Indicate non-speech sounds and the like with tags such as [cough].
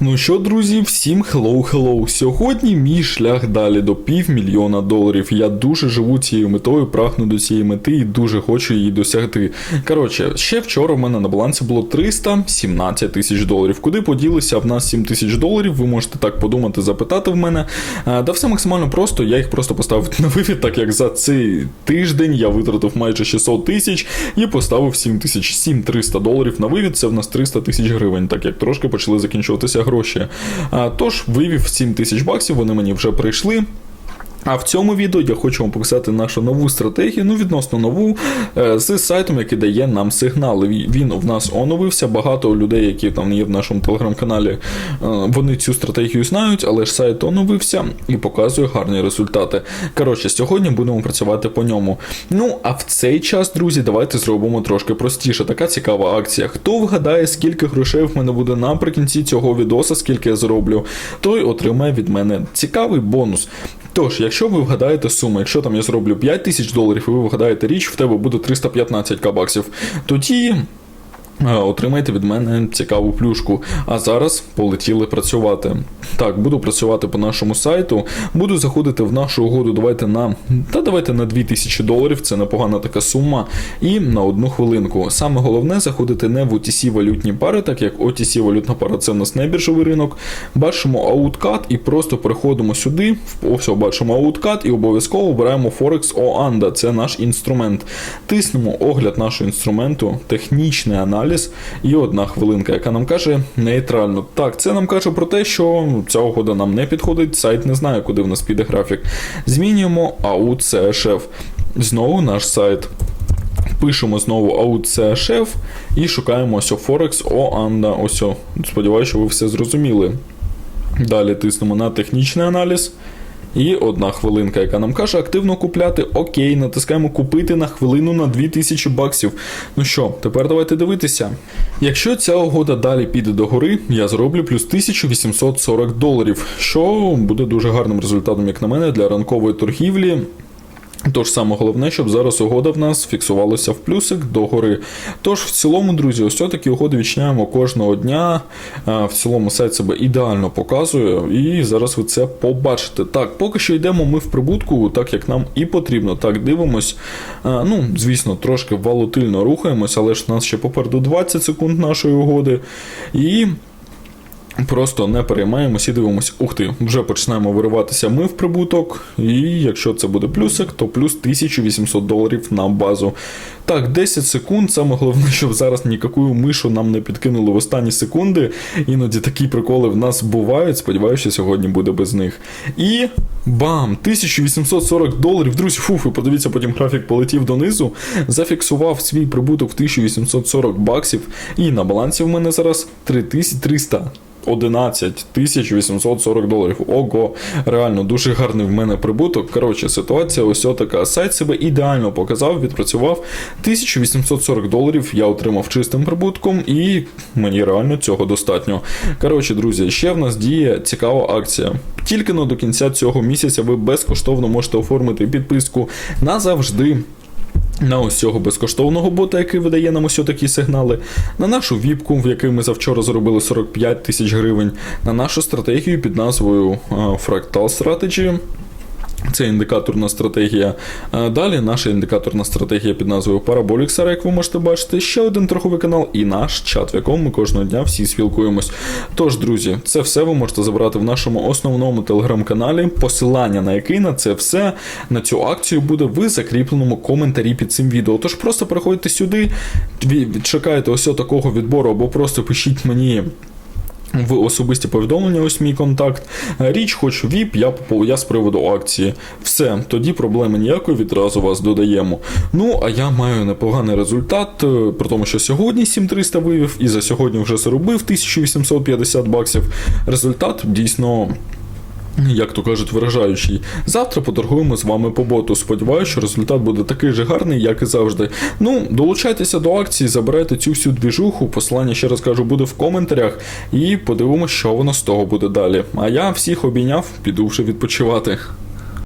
Ну що, друзі, всім hello. Сьогодні мій шлях далі до півмільйона доларів. Я дуже живу цією метою, прагну до цієї мети і дуже хочу її досягти. Коротше, ще вчора в мене на балансі було 317 тисяч доларів. Куди поділися в нас 7 тисяч доларів? Ви можете так подумати, запитати в мене. А, Да все максимально просто, я їх просто поставив [laughs] на вивід, так як за цей тиждень я витратив майже 600 тисяч і поставив 7 тисяч 7300 доларів на вивід. Це в нас 300 тисяч гривень, так як трошки почали закінчуватися гроші. Тож вивів 7 тисяч баксів, вони мені вже прийшли. А в цьому відео я хочу вам показати нашу нову стратегію, ну відносно нову, е, з сайтом, який дає нам сигнали. Він в нас оновився. Багато людей, які там є в нашому телеграм-каналі, е, вони цю стратегію знають, але ж сайт оновився і показує гарні результати. Коротше, сьогодні будемо працювати по ньому. Ну а в цей час, друзі, давайте зробимо трошки простіше. Така цікава акція. Хто вгадає, скільки грошей в мене буде наприкінці цього відоса, скільки я зароблю, той отримає від мене цікавий бонус. Тож, якщо ви вгадаєте суму, якщо там я зроблю 5 тисяч доларів, і ви вгадаєте річ, в тебе буде 315 кабаксів. тоді. Е, Отримайте від мене цікаву плюшку. А зараз полетіли працювати. Так, буду працювати по нашому сайту. Буду заходити в нашу угоду. Давайте на та давайте на 2000 доларів. Це непогана така сума. І на одну хвилинку. Саме головне заходити не в OTC валютні пари, так як OTC валютна пара це в нас не ринок. Бачимо ауткат і просто переходимо сюди. Ось бачимо ауткат і обов'язково обираємо Forex OANDA. Це наш інструмент. Тиснемо огляд нашого інструменту, технічний аналіз і одна хвилинка, яка нам каже нейтрально. Так, це нам каже про те, що ця угода нам не підходить, сайт не знає, куди в нас піде графік. Змінюємо AUT CHF. Знову наш сайт. Пишемо знову AUT CHF і шукаємо ось Forex OANDA. Ось. Сподіваюся, що ви все зрозуміли. Далі тиснемо на технічний аналіз. І одна хвилинка, яка нам каже активно купляти. Окей, натискаємо купити на хвилину на 2000 баксів. Ну що, тепер давайте дивитися. Якщо ця угода далі піде до гори, я зроблю плюс 1840 доларів, що буде дуже гарним результатом, як на мене, для ранкової торгівлі. Тож саме головне, щоб зараз угода в нас фіксувалася в плюсик до гори. Тож, в цілому, друзі, ось такі угоди відчиняємо кожного дня. В цілому сайт себе ідеально показує, і зараз ви це побачите. Так, поки що йдемо ми в прибутку, так як нам і потрібно. Так, дивимось. Ну, звісно, трошки волатильно рухаємось, але ж у нас ще попереду 20 секунд нашої угоди. І. Просто не переймаємось і дивимося. Ух ти, вже починаємо вириватися ми в прибуток. І якщо це буде плюсик, то плюс 1800 доларів на базу. Так, 10 секунд. Саме головне, щоб зараз ніяку мишу нам не підкинули в останні секунди. Іноді такі приколи в нас бувають. Сподіваюся, сьогодні буде без них. І бам! 1840 доларів. Друзі, фу, ви подивіться, потім графік полетів донизу. Зафіксував свій прибуток в 1840 баксів. І на балансі в мене зараз 3300. 11 тисяч 840 доларів. Ого, реально дуже гарний в мене прибуток. Коротше, ситуація ось така. Сайт себе ідеально показав, відпрацював 1840 доларів. Я отримав чистим прибутком, і мені реально цього достатньо. Коротше, друзі, ще в нас діє цікава акція. Тільки но до кінця цього місяця ви безкоштовно можете оформити підписку назавжди. На ось цього безкоштовного бота, який видає нам ось такі сигнали, на нашу віпку, в якій ми завчора заробили 45 тисяч гривень, на нашу стратегію під назвою Fractal Strategy. Це індикаторна стратегія. Далі наша індикаторна стратегія під назвою Parabolic як ви можете бачити, ще один торговий канал і наш чат, в якому ми кожного дня всі спілкуємось. Тож, друзі, це все ви можете забрати в нашому основному телеграм-каналі. Посилання на який на це все на цю акцію буде в закріпленому коментарі під цим відео. Тож просто переходьте сюди, чекайте ось такого відбору, або просто пишіть мені. В особисті повідомлення, ось мій контакт. Річ, хочу ВІП, я, я з приводу акції. Все, тоді проблеми ніякої, відразу вас додаємо. Ну, а я маю непоганий результат, е, при тому, що сьогодні 7300 вивів, і за сьогодні вже заробив 1850 баксів. Результат дійсно. Як то кажуть, вражаючий. Завтра поторгуємо з вами по боту. Сподіваюся, що результат буде такий же гарний, як і завжди. Ну, долучайтеся до акції, забирайте цю всю двіжуху. Посилання, ще раз кажу, буде в коментарях. І подивимося, що воно з того буде далі. А я всіх обійняв, піду вже відпочивати.